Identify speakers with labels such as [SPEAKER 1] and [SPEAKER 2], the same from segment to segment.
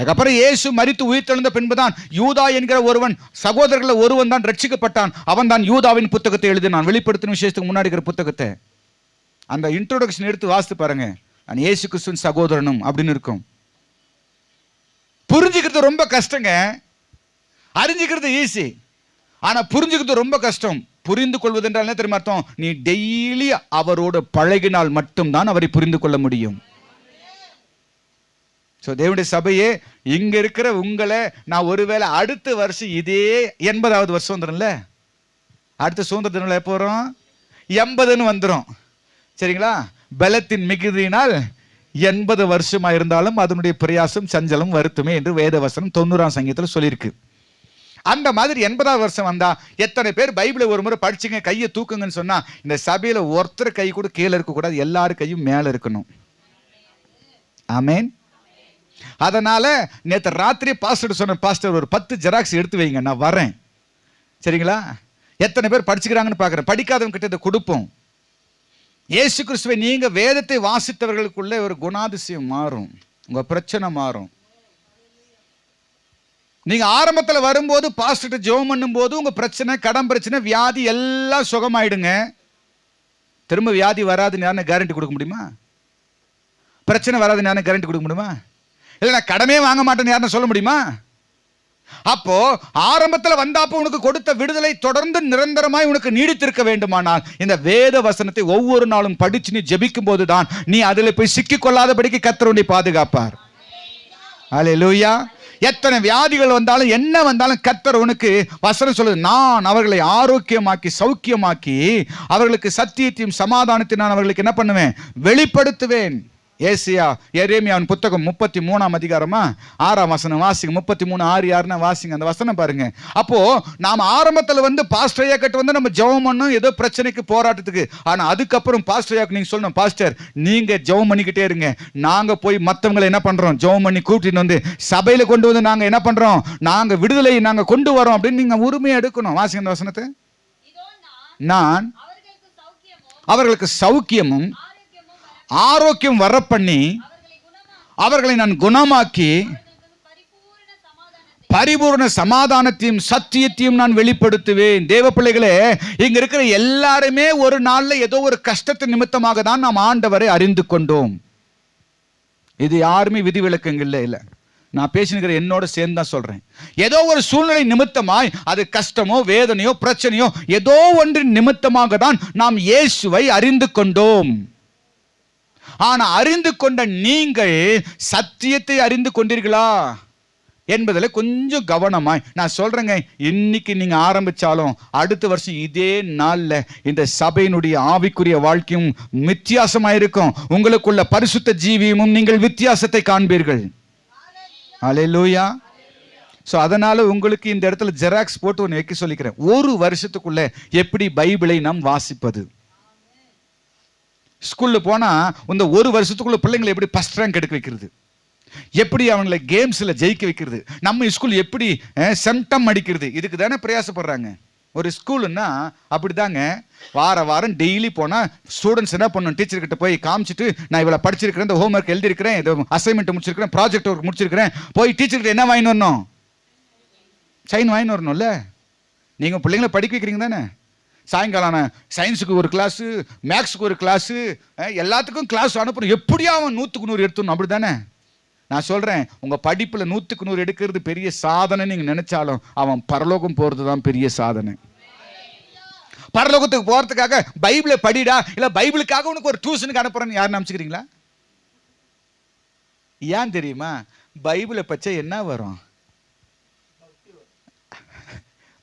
[SPEAKER 1] அதுக்கப்புறம் இயேசு மரித்து உயிர்த்தெழுந்த பின்புதான் யூதா என்கிற ஒருவன் சகோதரர்களில் ஒருவன் தான் ரட்சிக்கப்பட்டான். அவன் தான் யூதாவின் புத்தகத்தை எழுதினான். வெளிப்படுத்தின விஷயத்துக்கு முன்னாடி இருக்கிற புத்தகத்தை. அந்த இன்ட்ரோடக்ஷன் எடுத்து வாசித்து பாருங்க. நான் இயேசு கிறிஸ்துவின் சகோதரனும் அப்படின்னு இருக்கும். புரிஞ்சுக்கிறது ரொம்ப கஷ்டங்க. அறிஞ்சுக்கிறது ஈஸி ஆனால் புரிஞ்சுக்கிறது ரொம்ப கஷ்டம். புரிந்து கொள்வது என்றால் என்ன தெரியுமா அர்த்தம்? நீ டெய்லி அவரோடு பழகினால் மட்டும்தான் அவரை புரிந்து கொள்ள முடியும். ஸோ தேவனுடைய சபையே இங்க இருக்கிற உங்களை நான் ஒருவேளை அடுத்த வருஷம் இதே எண்பதாவது வருஷம் வந்துடும்ல? அடுத்த சுதந்திர தினம் எப்போ வரும்? எண்பதுன்னு வந்துடும் சரிங்களா? பலத்தின் மிகுதியினால் எண்பது வருஷமா இருந்தாலும் அதனுடைய பிரயாசம் சஞ்சலம் வருத்துமே என்று வேதவசனம் தொண்ணூறாம் சங்கீதத்தில் சொல்லியிருக்கு. அந்த மாதிரி எண்பதாவது வருஷம் வந்தா எத்தனை பேர் பைபிளை ஒரு முறை படிச்சுங்க கையை தூக்குங்கன்னு சொன்னா இந்த சபையில ஒருத்தர் கை கூட கீழே இருக்கக்கூடாது எல்லாரும் கையும் மேல இருக்கணும். ஆமேன். அதனால் நேற்று ராத்திரி பாஸ்டர் சொன்ன பாஸ்டர் ஒரு பத்து ஜெராக்ஸ் எடுத்து வைங்க நான் வரேன். சரிங்களா? எத்தனை பேர் படிச்சுக்கிறாங்கன்னு பார்க்குறேன். படிக்காதவங்க கிட்ட இதை கொடுப்போம். ஏசு கிறிஸ்துவை நீங்கள் வேதத்தை வாசித்தவர்களுக்குள்ளே ஒரு குணாதிசயம் மாறும். உங்க பிரச்சனை மாறும். நீங்கள் ஆரம்பத்தில் வரும்போது பாஸ்டர்கிட்ட ஜெபம் பண்ணும்போது உங்கள் பிரச்சனை கடன் பிரச்சனை வியாதி எல்லாம் சுகமாயிடுங்க. திரும்ப வியாதி வராதுன்னு யாரும் கேரண்டி கொடுக்க முடியுமா? பிரச்சனை வராதுன்னு யாரும் கேரண்டி கொடுக்க முடியுமா? இல்லை நான் கடமே வாங்க மாட்டேன்னு யாருன்னு சொல்ல முடியுமா? அப்போ ஆரம்பத்தில் வந்தாப்போ உனக்கு கொடுத்த விடுதலை தொடர்ந்து நிரந்தரமாய் உனக்கு நீடித்திருக்க வேண்டுமானால் இந்த வேத வசனத்தை ஒவ்வொரு நாளும் படிச்சு நீ ஜெபிக்கும் போதுதான் நீ அதில் போய் சிக்கிக் கொள்ளாதபடிக்கு கத்தர் உன்னை பாதுகாப்பார். அல்லேலூயா எத்தனை வியாதிகள் வந்தாலும் என்ன வந்தாலும் கத்தர் உனக்கு வசனம் சொல்லுது. நான் அவர்களை ஆரோக்கியமாக்கி சௌக்கியமாக்கி அவர்களுக்கு சத்தியத்தையும் சமாதானத்தையும் நான் அவர்களுக்கு என்ன பண்ணுவேன்? வெளிப்படுத்துவேன். ஏசியா எரேமியாவின் புத்தகம் முப்பத்தி மூணாம் அதிகாரமா? ஆறாம் வசனம் வாசிங்க. முப்பத்தி மூணு ஆறு ஆறுனா வாசிங்க. அந்த வசனம் பாருங்க. அப்போ நாம் ஆரம்பத்தில் வந்து பாஸ்டர் ஐயாக்கிட்ட வந்து நம்ம ஜெபம் பண்ணோம். ஏதோ பிரச்சனைக்கு போராட்டத்துக்கு. ஆனா அதுக்கப்புறம் பாஸ்டர் ஐயாக்கு நீங்க சொல்லணும் பாஸ்டர் நீங்க ஜெபம் பண்ணிக்கிட்டே இருங்க. நாங்க போய் மற்றவங்களை என்ன பண்றோம்? ஜெபம் பண்ணி கூட்டிட்டு வந்து சபையில கொண்டு வந்து நாங்க என்ன பண்றோம்? நாங்க விடுதலை நாங்க கொண்டு வரோம். அப்படின்னு நீங்க உரிமையை எடுக்கணும். வாசிங்க அந்த வசனத்தை.
[SPEAKER 2] நான் அவர்களுக்கு சௌக்கியமும் ஆரோக்கியம் வர
[SPEAKER 1] ஆரோக்கியம் வரப்பண்ணி
[SPEAKER 2] அவர்களை
[SPEAKER 1] நான் குணமாக்கி
[SPEAKER 2] பரிபூரண
[SPEAKER 1] பரிபூர்ண சமாதானத்தையும் சத்தியத்தையும் நான் வெளிப்படுத்துவேன். தேவ பிள்ளைகளே இங்க இருக்கிற எல்லாருமே ஒரு நாள்ல ஏதோ ஒரு கஷ்டத்தின் நிமித்தமாக தான் நாம் ஆண்டவரை அறிந்து கொண்டோம். இது யாருமே விதிவிலக்குங்க இல்லை இல்லை. நான் பேசினுக்கிற என்னோட சேர்ந்து தான் சொல்றேன். ஏதோ ஒரு சூழ்நிலை நிமித்தமாய் அது கஷ்டமோ வேதனையோ பிரச்சனையோ ஏதோ ஒன்றின் நிமித்தமாக தான் நாம் இயேசுவை அறிந்து கொண்டோம். ஆனால் அறிந்து கொண்ட நீங்கள் சத்தியத்தை அறிந்து கொண்டீர்களா என்பதில் கொஞ்சம் கவனமாய். நான் சொல்கிறேங்க இன்னைக்கு நீங்கள் ஆரம்பிச்சாலும் அடுத்த வருஷம் இதே நாளில் இந்த சபையினுடைய ஆவிக்குரிய வாழ்க்கையும் வித்தியாசமாக இருக்கும் உங்களுக்குள்ள பரிசுத்த ஜீவியமும் நீங்கள் வித்தியாசத்தை காண்பீர்கள். அலையலூயா ஸோ அதனால் உங்களுக்கு இந்த இடத்துல ஜெராக்ஸ் போட்டு ஒன்று வைக்க சொல்லிக்கிறேன். ஒரு வருஷத்துக்குள்ளே எப்படி பைபிளை நாம் வாசிப்பது? ஸ்கூலில் போனால் இந்த ஒரு வருஷத்துக்குள்ள பிள்ளைங்களை எப்படி ஃபஸ்ட் ரேங்க் எடுக்க வைக்கிறது? எப்படி அவங்களை கேம்ஸில் ஜெயிக்க வைக்கிறது? நம்ம ஸ்கூல் எப்படி செம்டம் அடிக்கிறது? இதுக்கு தானே பிரயாசப்படுறாங்க. ஒரு ஸ்கூலுன்னா அப்படிதாங்க. வார வாரம் டெய்லி போனால் ஸ்டூடெண்ட்ஸ் என்ன பண்ணணும்? டீச்சர்கிட்ட போய் காமிச்சிட்டு நான் இவ்வளோ படிச்சிருக்கிறேன் இந்த ஹோம்ஒர்க் எழுதியிருக்கிறேன் இது அசைன்மெண்ட் முடிச்சிருக்கிறேன் ப்ராஜெக்ட் ஒர்க் முடிச்சிருக்கிறேன். போய் டீச்சர்கிட்ட என்ன வாங்கின்னு வரணும்? சைன் வாங்கின்னு வரணும்ல. நீங்கள் பிள்ளைங்களை படிக்க வைக்கிறீங்க தானே சாயங்காலம் சயின்ஸுக்கு ஒரு கிளாஸு மேக்ஸுக்கு ஒரு கிளாஸு எல்லாத்துக்கும் கிளாஸ் அனுப்பணும். எப்படியா அவன் நூற்றுக்கு நூறு எடுத்துடணும். அப்படி தானே நான் சொல்கிறேன் உங்கள் படிப்பில் நூற்றுக்கு நூறு எடுக்கிறது பெரிய சாதனை நீங்கள் நினச்சாலும் அவன் பரலோகம் போகிறது தான் பெரிய சாதனை. பரலோகத்துக்கு போகிறதுக்காக பைபிளை படிடா இல்லை பைபிளுக்காக உனக்கு ஒரு டியூஷனுக்கு அனுப்புகிறேன்னு யார் நினச்சிக்கிறீங்களா? ஏன் தெரியுமா? பைபிளை பச்சை என்ன வரும்?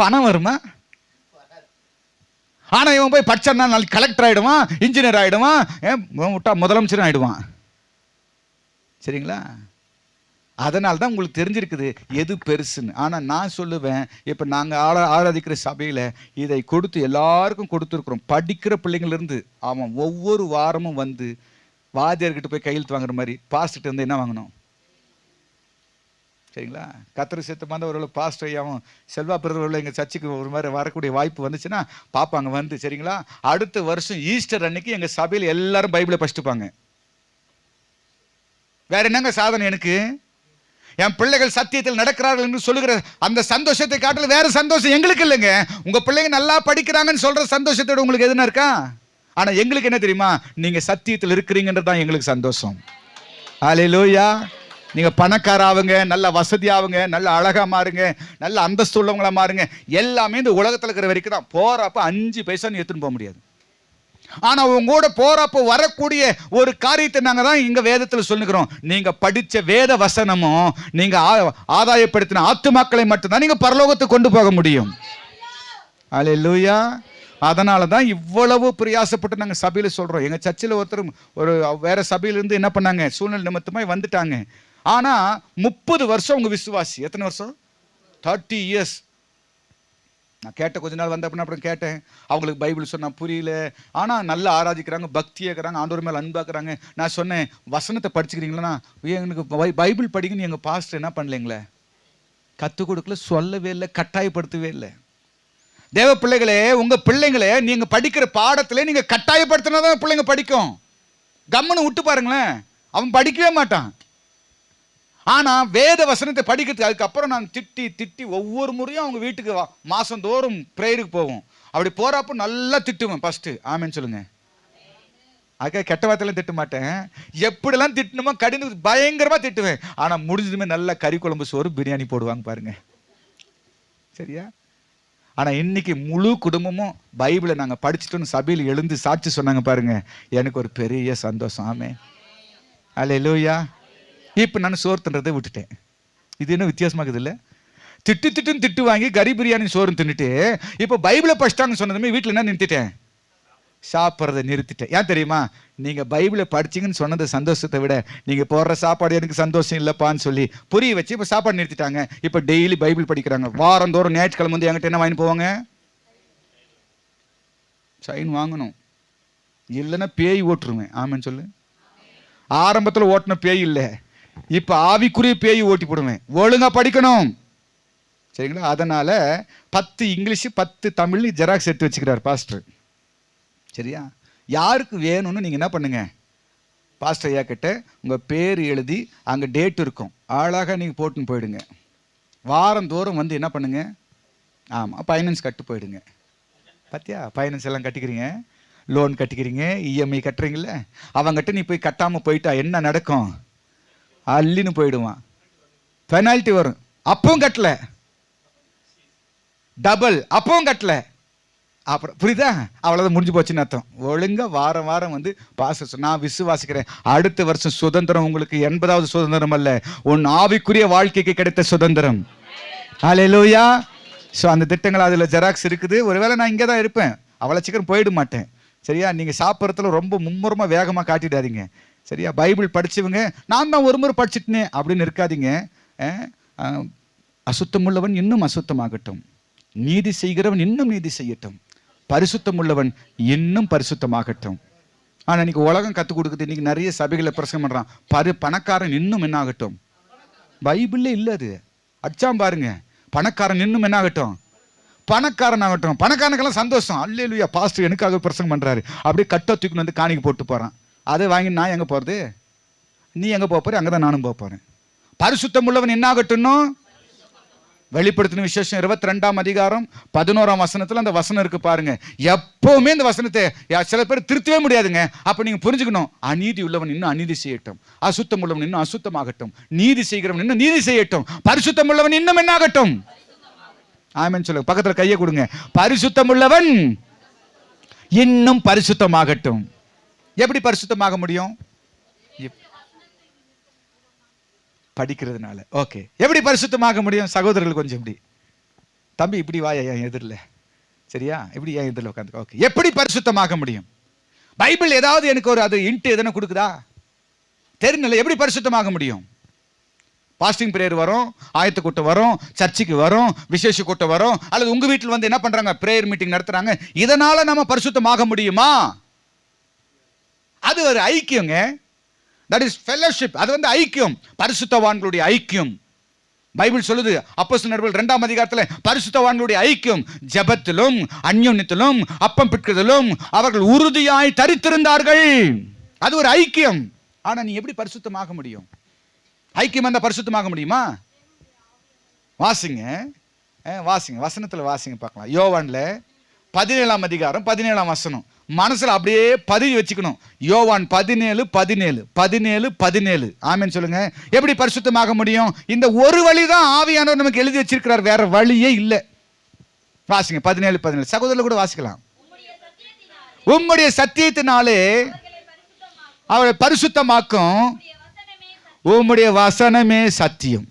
[SPEAKER 1] பணம் வருமா? ஆனால் இவன் போய் படிச்சா நாளைக்கு கலெக்டர் ஆகிடுவான் இன்ஜினியர் ஆகிடுவான் விட்டா முதலமைச்சரும் ஆகிடுவான் சரிங்களா? அதனால தான் உங்களுக்கு தெரிஞ்சிருக்குது எது பெருசுன்னு. ஆனால் நான் சொல்லுவேன் இப்போ நாங்கள் ஆரா ஆராதிக்கிற சபையில் இதை கொடுத்து எல்லாருக்கும் கொடுத்துருக்குறோம். படிக்கிற பிள்ளைங்கள்லேருந்து அவன் ஒவ்வொரு வாரமும் வந்து வாத்தியார்கிட்ட போய் கையெழுத்து வாங்குற மாதிரி பாஸ்ட்டு வந்து என்ன வாங்கணும்? சரிங்களா? கத்திர சேர்த்து ஒரு பாஸ்ட் ஐயாவும் செல்வா பிரதவர்கள் எங்கள் சர்ச்சுக்கு ஒரு மாதிரி வரக்கூடிய வாய்ப்பு வந்துச்சுன்னா பார்ப்பாங்க வந்து சரிங்களா? அடுத்த வருஷம் ஈஸ்டர் அன்னைக்கு எங்கள் சபையில் எல்லாரும் பைபிளை படிச்சுப்பாங்க. வேற என்னங்க சாதனை எனக்கு? என் பிள்ளைகள் சத்தியத்தில் நடக்கிறார்கள் என்று சொல்லுகிற அந்த சந்தோஷத்தை காட்டில் வேற சந்தோஷம் எங்களுக்கு இல்லைங்க. உங்க பிள்ளைங்க நல்லா படிக்கிறாங்கன்னு சொல்ற சந்தோஷத்தோட உங்களுக்கு எதுனா இருக்கா? ஆனா எங்களுக்கு என்ன தெரியுமா? நீங்க சத்தியத்தில் இருக்கிறீங்கன்றது தான் எங்களுக்கு சந்தோஷம். ஹalleluya நீங்க பணக்காராவுங்க நல்ல வசதியாவுங்க நல்ல அழகா மாறுங்க நல்ல அந்தஸ்து உள்ளவங்களா மாறுங்க. எல்லாமே இந்த உலகத்துல இருக்கிற வரைக்கும் தான். போறப்ப அஞ்சு பைசா நீ எடுத்துன்னு போக முடியாது. ஆனா உங்களோட கூட வரக்கூடிய ஒரு காரியத்தை நாங்க தான் இங்க வேதத்துல சொல்லுகிறோம் நீங்க படிச்ச வேத வசனமும் நீங்க ஆ- ஆதாயப்படுத்தின ஆத்துமாக்களை மட்டும்தான் நீங்க பரலோகத்துக்கு கொண்டு போக முடியும். அல்லேலூயா அதனால தான் இவ்வளவு பிரயாசப்பட்டு நாங்கள் சபையில் சொல்கிறோம் எங்கள் சர்ச்சில் ஒருத்தர் ஒரு வேறு சபையிலேருந்து என்ன பண்ணாங்க? சூழ்நிலை நிமித்தமாக வந்துட்டாங்க. ஆனால் முப்பது வருஷம் உங்கள் விசுவாசி. எத்தனை வருஷம்? தேர்ட்டி இயர்ஸ் நான் கேட்ட கொஞ்ச நாள் வந்த அப்புறம் அப்புறம் கேட்டேன். அவங்களுக்கு பைபிள் சொன்னால் புரியல. ஆனால் நல்லா ஆராதிக்கிறாங்க பக்தி இருக்கிறாங்க ஆண்டோர் மேலே அன்பாக்குறாங்க நான் சொன்னேன் வசனத்தை படிச்சுக்கிறீங்களா? எனக்கு பை- பைபிள் படிக்கணும்னு எங்கள் பாஸ்டர் என்ன பண்ணலைங்களே? கற்றுக் கொடுக்கல சொல்லவே இல்லை கட்டாயப்படுத்தவே இல்லை. தேவ பிள்ளைகளே உங்கள் பிள்ளைங்களே நீங்கள் படிக்கிற பாடத்தில் நீங்கள் கட்டாயப்படுத்தினா தான் பிள்ளைங்க படிக்கும். கம்முன்னு விட்டு பாருங்களேன். அவன் படிக்கவே மாட்டான். ஆனால் வேத வசனத்தை படிக்கிறதுக்கு அதுக்கப்புறம் நான் திட்டி திட்டி ஒவ்வொரு முறையும் அவங்க வீட்டுக்கு வா- மாதந்தோறும் ப்ரேயருக்கு போவோம். அப்படி போகிறப்ப நல்லா திட்டுவேன் ஃபஸ்ட்டு ஆமென்னு சொல்லுங்கள் அதுக்காக கெட்ட வார்த்தையெல்லாம் திட்ட மாட்டேன். எப்படிலாம் திட்டணுமோ கடிந்து பயங்கரமாக திட்டுவேன். ஆனால் முடிஞ்சதுமே நல்லா கறி குழம்பு சோறு பிரியாணி போடுவாங்க பாருங்கள் சரியா? ஆனால் இன்னைக்கு முழு குடும்பமும் பைபிளை நாங்கள் படிச்சுட்டோன்னு சபையில் எழுந்து சாட்சி சொன்னாங்க பாருங்கள் எனக்கு ஒரு பெரிய சந்தோஷம். ஆமே அல்லேலூயா இப்போ நான் சோறு தின்றதை விட்டுட்டேன். இது என்ன வித்தியாசமாகுது இல்லை? திட்டு திட்டுன்னு திட்டு வாங்கி கறி பிரியாணி சோறு தின்னுட்டு இப்போ பைபிளை படிச்சிட்டாங்கன்னு சொன்னதுமே வீட்டில் என்ன நிறுத்திட்டேன்? சாப்பிட்றதை நிறுத்திட்டேன். ஏன் தெரியுமா? நீங்கள் பைபிளை படிச்சிங்கன்னு சொன்னது சந்தோஷத்தை விட நீங்கள் போடுற சாப்பாடு எனக்கு சந்தோஷம் இல்லைப்பான்னு சொல்லி புரிய வச்சு இப்போ சாப்பாடு நிறுத்திட்டாங்க. இப்போ டெய்லி பைபிள் படிக்கிறாங்க. வாரந்தோறும் ஞாயிற்றுக்கிழமை வந்து என்கிட்ட என்ன வாங்கிட்டு போவாங்க? சைன் வாங்கணும். இல்லைன்னா பேய் ஓட்டுருவேன். ஆமான்னு சொல்லு. ஆரம்பத்தில் ஓட்டின பேய் இல்லை. இப்போ ஆவிக்குரிய பேய் ஓட்டி போடுவேன். ஒழுங்கா படிக்கணும். சரிங்களா? அதனால பத்து இங்கிலீஷ் பத்து தமிழ் ஜெராக்ஸ் எடுத்து வச்சுக்கிறார் பாஸ்டர். சரியா? யாருக்கு வேணும்னு நீங்கள் என்ன பண்ணுங்க? பாஸ்டர் ஐயா கிட்ட உங்கள் பேர் எழுதி அங்கே டேட் இருக்கும். அழகாக நீங்கள் போட்டுன்னு போயிடுங்க. வாரந்தோறும் வந்து என்ன பண்ணுங்க? ஆமாம் ஃபைனான்ஸ் கட்டு போயிடுங்க. பார்த்தியா ஃபைனான்ஸ் எல்லாம் கட்டிக்கிறீங்க. லோன் கட்டிக்கிறீங்க இஎம்ஐ கட்டுறீங்களே அவங்ககிட்ட நீ போய் கட்டாமல் போயிட்டா என்ன நடக்கும்? அள்ளின்னு போயிடுவான். பெனால்ட்டி வரும். அப்பவும் கட்டல. டபுள் அப்பவும் கட்டல. அப்புறம் புரியுதா? அவ்வளோதான் முடிஞ்சு போச்சுன்னு அர்த்தம். ஒழுங்கா வாரம் வாரம் வந்து பாச நான் விசுவாசிக்கிறேன். அடுத்த வருஷம் சுதந்திரம் உங்களுக்கு எண்பதாவது சுதந்திரம் அல்ல. உன் ஆவிக்குரிய வாழ்க்கைக்கு கிடைத்த சுதந்திரம். ஹalleluya ஸோ அந்த திட்டங்கள் அதில் ஜெராக்ஸ் இருக்குது. ஒருவேளை நான் இங்கே தான் இருப்பேன். அவ்வளோ சீக்கிரம் போயிட மாட்டேன். சரியா? நீங்கள் சாப்பிட்றதுல ரொம்ப மும்முரமாக வேகமாக காட்டிடாதீங்க. சரியா? பைபிள் படிச்சவங்க நான் தான் ஒரு முறை படிச்சுட்டேன் அப்படின்னு இருக்காதீங்க அசுத்தம் உள்ளவன் அசுத்தமுள்ளவன் இன்னும் அசுத்தமாகட்டும். நீதி செய்கிறவன் இன்னும் நீதி செய்யட்டும். பரிசுத்தமுள்ளவன் இன்னும் பரிசுத்தமாகட்டும். ஆனால் இன்னைக்கு உலகம் கற்றுக் கொடுக்குது. இன்னைக்கு நிறைய சபைகளை பிரசங்கம் பண்ணுறான் பரு பணக்காரன் இன்னும் என்ன ஆகட்டும் இல்லை அது. அச்சாம் பாருங்க. பணக்காரன் இன்னும் என்ன ஆகட்டும் பணக்காரன் ஆகட்டும் பணக்காரனுக்கெல்லாம் சந்தோஷம். அல்லேலுயா பாஸ்டர் எனக்காக பிரசங்கம் பண்ணுறாரு அப்படியே கட்ட தூக்கின்னு வந்து காணிக்கு போட்டு போகிறான் அதை வாங்கி நான் எங்கே போகிறது நீ எங்கே போக போகிற அங்கே தான் நானும் போக போகிறேன் பரிசுத்தம் உள்ளவன் என்ன ஆகட்டும்னோ வெளிப்படுத்தின விசேஷம் இருபத்தி ரெண்டாம் அதிகாரம் பதினோராம் வசனத்தில் அந்த வசனம் இருக்கு பாருங்க. எப்பவுமே இந்த வசனத்தை யா- சில பேர் திருத்தவே முடியாதுங்க. அப்போ நீங்கள் புரிஞ்சுக்கணும். அநீதி உள்ளவன் இன்னும் அநீதி செய்யட்டும். அசுத்தம் உள்ளவன் இன்னும் அசுத்தமாகட்டும். நீதி செய்கிறவன் இன்னும் நீதி செய்யட்டும். பரிசுத்தம் உள்ளவன் இன்னும் என்ன ஆகட்டும் ஆமென் சொல்லுங்க. பக்கத்தில் கையை கொடுங்க. பரிசுத்தம் உள்ளவன் இன்னும் பரிசுத்தமாகட்டும். எப்படி பரிசுத்தமாக முடியும்? எப்- படிக்கிறதுனால. ஓகே எப்படி பரிசுத்தமாக முடியும்? சகோதரர்கள் கொஞ்சம் இப்படி. தம்பி இப்படி வாயா என் எதிரில். சரியா? இப்படி என் எதிரில் உட்காந்து ஓகே எப்படி பரிசுத்தமாக முடியும்? பைபிள் ஏதாவது எனக்கு ஒரு அது இன்ட்டு எதனா கொடுக்குதா? தெரியல எப்படி பரிசுத்தமாக முடியும்? பாஸ்டிங் பிரேயர் வரும் ஆயத்த கூட்டம் வரும் சர்ச்சுக்கு வரும் விசேஷ கூட்டம் வரும் அல்லது உங்கள் வீட்டில் வந்து என்ன பண்ணுறாங்க ப்ரேயர் மீட்டிங் நடத்துகிறாங்க இதனால் நம்ம பரிசுத்தமாக முடியுமா? அது ஒரு ஐக்கியங்க. தட் இஸ் ஃபெல்லோஷிப் அது வந்து ஐக்கியம். பரிசுத்தவான்களுடைய ஐக்கியம். பைபிள் சொல்லுது அப்போஸ்தலர் நடுவில் ரெண்டாம் அதிகாரத்தில் பரிசுத்தவான்களுடைய ஐக்கியம். ஜெபத்திலும் அந்யோன்யத்திலும் அப்பம் பிற்கிறதிலும் அவர்கள் உறுதியாய் தரித்திருந்தார்கள். அது ஒரு ஐக்கியம். ஆனால் நீ எப்படி பரிசுத்தமாக முடியும்? ஐக்கியம் வந்தால் பரிசுத்தமாக முடியுமா? வாசிங்க. வாசிங்க. வசனத்தில் வாசிங்க பார்க்கலாம். யோவனில் பதினேழாம் அதிகாரம் பதினேழாம் வசனம். மனசுல அப்படியே பதிவு வச்சுக்கணும். யோவான் பதினேழு பதினேழு பதினேழு பதினேழு. ஆமென்னு சொல்லுங்க. எப்படி பரிசுத்தமாக முடியும்? இந்த ஒரு வழி தான் ஆவியானவர் நமக்கு எழுதி வச்சிருக்கிறார். வேற வழியே இல்லை. வாசிங்க. பதினேழு பதினேழு. சகோதரில் கூட வாசிக்கலாம்.
[SPEAKER 2] உம்முடைய சத்தியத்தினாலே
[SPEAKER 1] அவரை
[SPEAKER 2] பரிசுத்தமாக்கும்.
[SPEAKER 1] பரிசுத்தமாக்கும்
[SPEAKER 2] உம்முடைய வசனமே சத்தியம்.